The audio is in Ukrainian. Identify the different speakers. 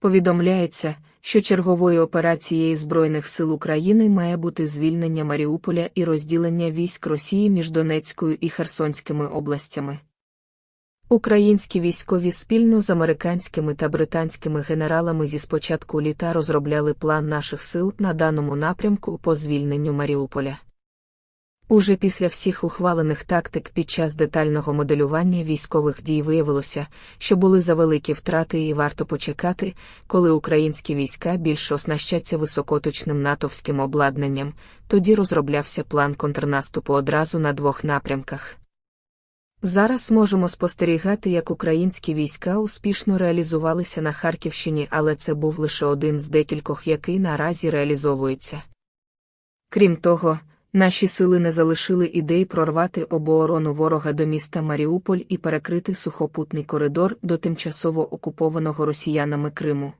Speaker 1: Повідомляється, що черговою операцією Збройних сил України має бути звільнення Маріуполя і розділення військ Росії між Донецькою і Херсонськими областями. Українські військові спільно з американськими та британськими генералами зі спочатку літа розробляли план наших сил на даному напрямку по звільненню Маріуполя. Уже після всіх ухвалених тактик під час детального моделювання військових дій виявилося, що були завеликі втрати і варто почекати, коли українські війська більше оснащаться високоточним натовським обладнанням, тоді розроблявся план контрнаступу одразу на двох напрямках. Зараз можемо спостерігати, як українські війська успішно реалізувалися на Харківщині, але це був лише один з декількох, який наразі реалізовується. Крім того, наші сили не залишили ідей прорвати оборону ворога до міста Маріуполь і перекрити сухопутний коридор до тимчасово окупованого росіянами Криму.